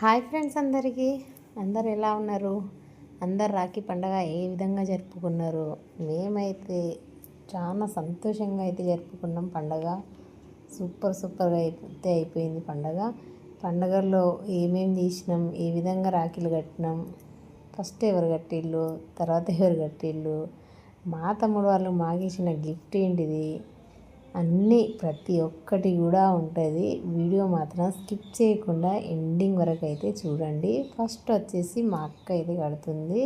Hi friends అందరికీ. అందరు ఎలా ఉన్నారు? అందరు రాఖీ పండగ ఏ విధంగా జరుపుకున్నారు? మేమైతే చాలా సంతోషంగా అయితే జరుపుకున్నాం పండగ. సూపర్ సూపర్గా అయితే అయిపోయింది పండగ. పండగల్లో ఏమేమి చేసినాం? ఏ విధంగా రాఖీలు కట్టినాం? ఫస్ట్ ఎవరు కట్టిళ్ళు? తర్వాత ఎవరు కట్టిళ్ళు? మా తమ్ముడు వాళ్ళు మాకిచ్చిన గిఫ్ట్ ఏంటిది? అన్నీ ప్రతి ఒక్కటి కూడా ఉంటుంది. వీడియో మాత్రం స్కిప్ చేయకుండా ఎండింగ్ వరకు అయితే చూడండి. ఫస్ట్ వచ్చేసి మా అక్క అయితే కడుతుంది.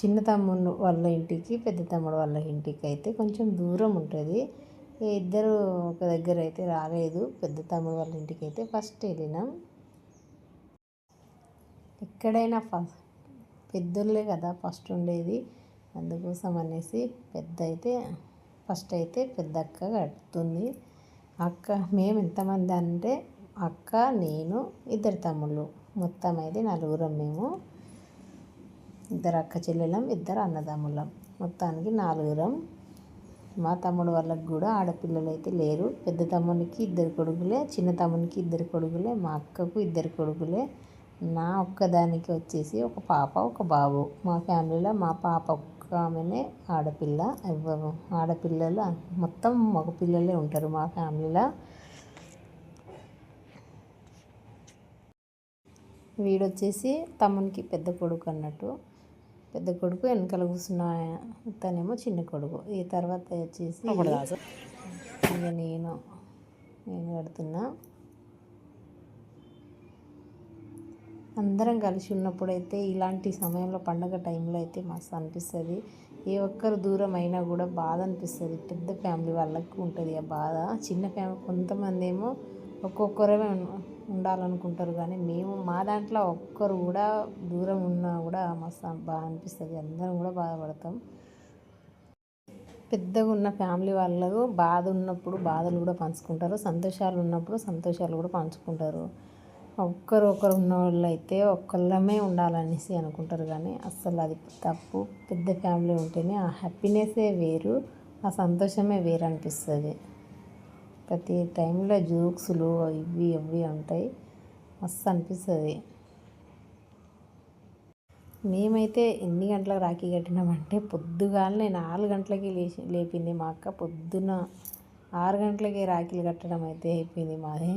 చిన్న తమ్ముడు వాళ్ళ ఇంటికి పెద్ద తమ్ముడు వాళ్ళ ఇంటికి అయితే కొంచెం దూరం ఉంటుంది. ఇద్దరు ఒక దగ్గర అయితే రాలేదు. పెద్ద తమ్ముడు వాళ్ళ ఇంటికి అయితే ఫస్ట్ వెళ్ళినాం. ఎక్కడైనా ఫస్ట్ పెద్దోళ్ళే కదా ఫస్ట్ ఉండేది. అందుకోసం అనేసి పెద్ద అయితే ఫస్ట్ అయితే పెద్ద అక్క కడుతుంది. అక్క మేము ఎంతమంది అంటే అక్క నేను ఇద్దరు తమ్ముళ్ళు. మొత్తం అయితే నలుగురం మేము. ఇద్దరు అక్క చెల్లెలం ఇద్దరు అన్నదమ్ములం. మొత్తానికి నాలుగురం. మా తమ్ముడు వాళ్ళకి కూడా ఆడపిల్లలు అయితే లేరు. పెద్ద తమ్మునికి ఇద్దరు కొడుకులే చిన్న తమ్మునికి ఇద్దరు కొడుకులే మా అక్కకు ఇద్దరు కొడుకులే. నా ఒక్కదానికి వచ్చేసి ఒక పాప ఒక బాబు. మా ఫ్యామిలీలో మా పాప ఒక్క ఆమెనే ఆడపిల్ల. ఆడపిల్లలు మొత్తం మగ పిల్లలే ఉంటారు మా ఫ్యామిలీలో. వీడొచ్చేసి తమ్మునికి పెద్ద కొడుకు అన్నట్టు. పెద్ద కొడుకు వెనకాల కూర్చున్న తనేమో చిన్న కొడుకు. ఈ తర్వాత వచ్చేసి ఇక నేను నేను కడుతున్నా. అందరం కలిసి ఉన్నప్పుడైతే ఇలాంటి సమయంలో పండగ టైంలో అయితే మస్తు అనిపిస్తుంది. ఏ ఒక్కరు దూరం అయినా కూడా బాధ అనిపిస్తుంది. పెద్ద ఫ్యామిలీ వాళ్ళకి ఉంటుంది ఆ బాధ. చిన్న ఫ్యామిలీ కొంతమంది ఏమో ఒక్కొక్కరమే ఉండాలనుకుంటారు కానీ మేము మా దాంట్లో ఒక్కరు కూడా దూరం ఉన్నా కూడా మస్తు బాగా అనిపిస్తుంది. అందరం కూడా బాధపడతాం. పెద్దగా ఉన్న ఫ్యామిలీ వాళ్ళకు బాధ ఉన్నప్పుడు బాధలు కూడా పంచుకుంటారు. సంతోషాలు ఉన్నప్పుడు సంతోషాలు కూడా పంచుకుంటారు. ఒక్కరు ఒకరు ఉన్న వాళ్ళు అయితే ఒక్కళ్ళమే ఉండాలనేసి అనుకుంటారు కానీ అస్సలు అది తప్పు. పెద్ద ఫ్యామిలీ ఉంటేనే ఆ హ్యాపీనెస్సే వేరు ఆ సంతోషమే వేరు అనిపిస్తుంది. ప్రతి టైంలో జోక్స్లు ఇవి అవి ఉంటాయి. మస్తు అనిపిస్తుంది. మేమైతే ఎన్ని గంటలకు రాఖీ కట్టినామంటే పొద్దుగాలనే నాలుగు గంటలకి లేచి లేపింది మా అక్క. పొద్దున ఆరు గంటలకి రాఖీలు కట్టడం అయితే అయిపోయింది మాది.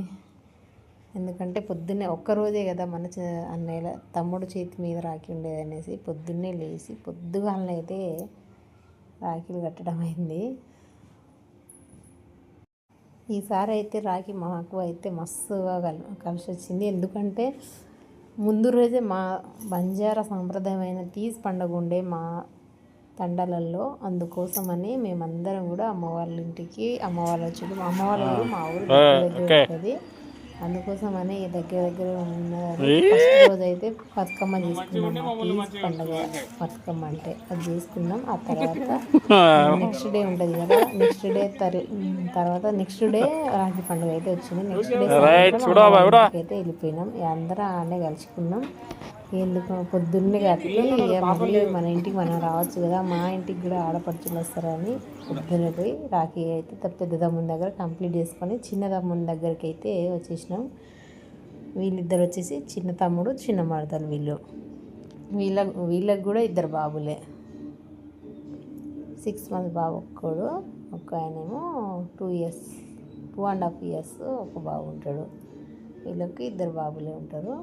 ఎందుకంటే పొద్దున్నే ఒక్కరోజే కదా మన అన్నయ్య తమ్ముడు చేతి మీద రాఖీ ఉండేది అనేసి పొద్దున్నే లేచి పొద్దుగాలనైతే రాఖీలు కట్టడం అయింది. ఈసారి అయితే రాఖీ మాకు అయితే మస్తుగా కల్ కలిసి వచ్చింది ఎందుకంటే ముందు రోజే మా బంజారా సాంప్రదాయమైన తీసి పండుగ ఉండే మా తండలల్లో. అందుకోసమని మేమందరం కూడా అమ్మ వాళ్ళ ఇంటికి అమ్మ వాళ్ళ చుట్టూ అమ్మ వాళ్ళ ఊరు మా ఊరు ఉంటుంది అందుకోసం అని దగ్గర దగ్గర ఉన్న రోజు అయితే బతుకమ్మ చేసుకున్నాం పండుగ బతుకమ్మ అంటే అది చేసుకున్నాం. ఆ తర్వాత నెక్స్ట్ డే ఉంటుంది కదా నెక్స్ట్ డే తర్వాత నెక్స్ట్ డే రాఖీ పండుగ అయితే వచ్చింది. నెక్స్ట్ డే అయితే వెళ్ళిపోయినాం. అందరం ఆడనే కలుసుకున్నాం. ఎందుకు? పొద్దున్నే కాబట్టి మళ్ళీ మన ఇంటికి మనం రావచ్చు కదా మా ఇంటికి కూడా ఆడపడుచులు వస్తారని పొద్దున్నే పోయి రాఖీ అయితే పెద్ద తమ్ముని దగ్గర కంప్లీట్ చేసుకొని చిన్న తమ్ముని దగ్గరికి అయితే వచ్చేసినాం. వీళ్ళిద్దరు వచ్చేసి చిన్న తమ్ముడు చిన్న మడతలు వీళ్ళు. వీళ్ళ వీళ్ళకి కూడా ఇద్దరు బాబులే. సిక్స్ మంత్స్ బాబు ఒక్కడు ఒక ఆయనేమో two years two and half years ఒక బాబు ఉంటాడు. వీళ్ళకి ఇద్దరు బాబులే ఉంటారు.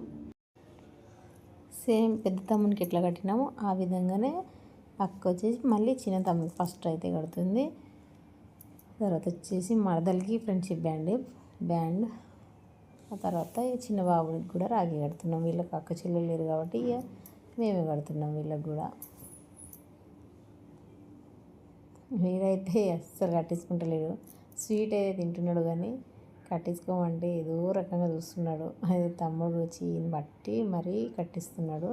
సేమ్ పెద్ద తమ్మునికి ఎట్లా కట్టినామో ఆ విధంగానే అక్క వచ్చేసి మళ్ళీ చిన్న తమ్మునికి ఫస్ట్ అయితే కడుతుంది. తర్వాత వచ్చేసి మరదలకి ఫ్రెండ్షిప్ బ్యాండ్ బ్యాండ్. ఆ తర్వాత చిన్న బాబుకి కూడా రాగి కడుతున్నాం. వీళ్ళకి అక్క చెల్లెలు లేరు కాబట్టి ఇక మేమే కడుతున్నాం వీళ్ళకి కూడా. వీడైతే అస్సలు కట్టించుకుంటలేడు. స్వీట్ అయితే తింటున్నాడు కానీ కట్టించుకోమంటే ఏదో రకంగా చూస్తున్నాడు. అది తమ్ముడు చీని బట్టి మరీ కట్టిస్తున్నాడు.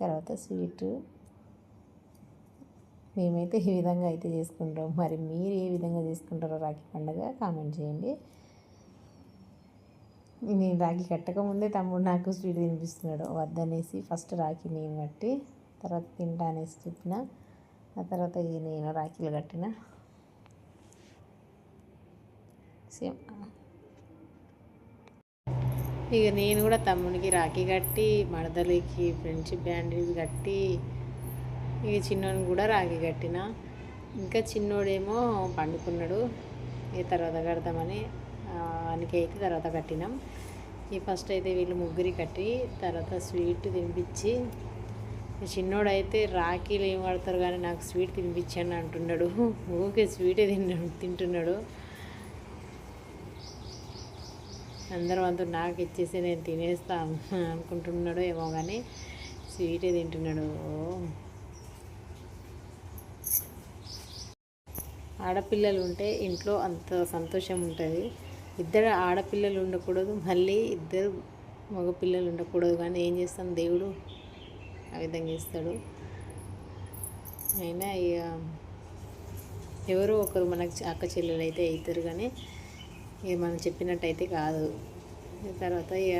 తర్వాత స్వీట్. మేమైతే ఈ విధంగా అయితే చేసుకుంటాం. మరి మీరు ఏ విధంగా చేసుకుంటారో రాఖీ పండుగ కామెంట్ చేయండి. నేను రాఖీ కట్టకముందే తమ్ముడు నాకు స్వీట్ తినిపిస్తున్నాడు. వద్దనేసి ఫస్ట్ రాఖీ నేను కట్టి తర్వాత తింటా అనేసి చెప్పిన ఆ తర్వాత నేను రాఖీలు కట్టిన. సేమ్ ఇక నేను కూడా తమ్మునికి రాఖీ కట్టి మడదలకి ఫ్రెండ్షిప్ బ్యాండేజ్ కట్టి ఇక చిన్నోని కూడా రాఖీ కట్టిన. ఇంకా చిన్నోడేమో పండుకున్నాడు. ఇక తర్వాత కడతామని వానికి అయితే తర్వాత కట్టినాం. ఈ ఫస్ట్ అయితే వీళ్ళు ముగ్గురి కట్టి తర్వాత స్వీట్ తినిపించి చిన్నోడైతే రాఖీలు ఏం పడతారు కానీ నాకు స్వీట్ తినిపించండి అంటున్నాడు. ఓకే స్వీటే తిన్నాడు తింటున్నాడు. అందరూ అంతా నాకు ఇచ్చేసి నేను తినేస్తా అనుకుంటున్నాడు ఏమో కానీ స్వీటే తింటున్నాడు. ఆడపిల్లలు ఉంటే ఇంట్లో అంత సంతోషం ఉంటుంది. ఇద్దరు ఆడపిల్లలు ఉండకూడదు మళ్ళీ ఇద్దరు మగపిల్లలు ఉండకూడదు కానీ ఏం చేస్తాం? దేవుడు ఆ విధంగా ఇస్తాడు. అయినా ఇక ఎవరో ఒకరు మనకు అక్క చెల్లెలు అయితే అవుతారు కానీ ఇక మనం చెప్పినట్టయితే కాదు. తర్వాత ఇక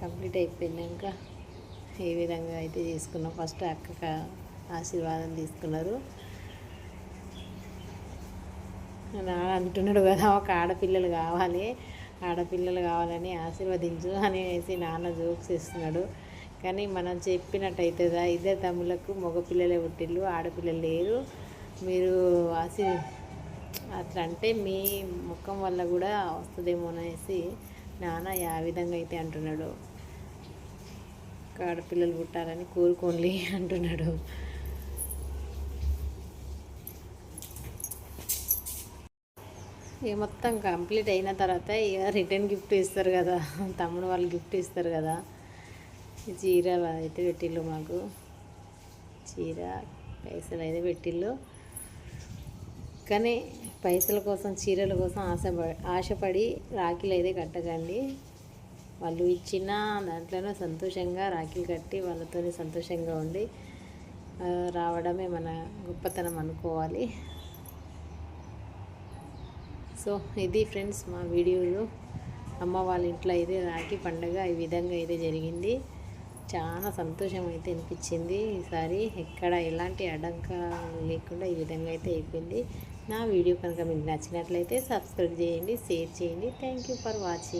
కంప్లీట్ అయిపోయినాక ఏ విధంగా అయితే చేసుకున్నాం. ఫస్ట్ అక్క ఆశీర్వాదం తీసుకున్నారు. నాన్న అంటున్నాడు కదా ఒక ఆడపిల్లలు కావాలి. ఆడపిల్లలు కావాలని ఆశీర్వదించు అనేసి నాన్న జోక్స్ ఇస్తున్నాడు కానీ మనం చెప్పినట్టయితుందా ఇద్దరు తమ్ములకు మగపిల్లలే పుట్టిళ్ళు ఆడపిల్లలు లేరు. మీరు ఆశీ అట్లా అంటే మీ ముఖం వల్ల కూడా వస్తుందేమో అనేసి నాన్న ఆ విధంగా అయితే అంటున్నాడు. ఆడపిల్లలు పుట్టాలని కోరుకోండి అంటున్నాడు. ఇక మొత్తం కంప్లీట్ అయిన తర్వాత ఇక రిటర్న్ గిఫ్ట్ ఇస్తారు కదా. తమ్ముడు వాళ్ళు గిఫ్ట్ ఇస్తారు కదా. చీర అయితే పెట్టిళ్ళు మాకు. చీర పైసలు అయితే పెట్టిళ్ళు. కానీ పైసల కోసం చీరల కోసం ఆశ ఆశపడి రాఖీలు అయితే కట్టకండి. వాళ్ళు ఇచ్చిన దాంట్లోనే సంతోషంగా రాఖీలు కట్టి వాళ్ళతో సంతోషంగా ఉండి రావడమే మన గొప్పతనం అనుకోవాలి. సో ఇది ఫ్రెండ్స్ మా వీడియోలో. అమ్మ వాళ్ళ ఇంట్లో అయితే రాఖీ పండగ ఈ విధంగా అయితే జరిగింది. చాలా సంతోషం అయితే అనిపించింది. ఈసారి ఎక్కడ ఎలాంటి అడంక లేకుండా ఈ విధంగా అయితే అయిపోయింది. నా వీడియో కనుక మీకు నచ్చినట్లయితే సబ్స్క్రైబ్ చేయండి షేర్ చేయండి. Thank you for watching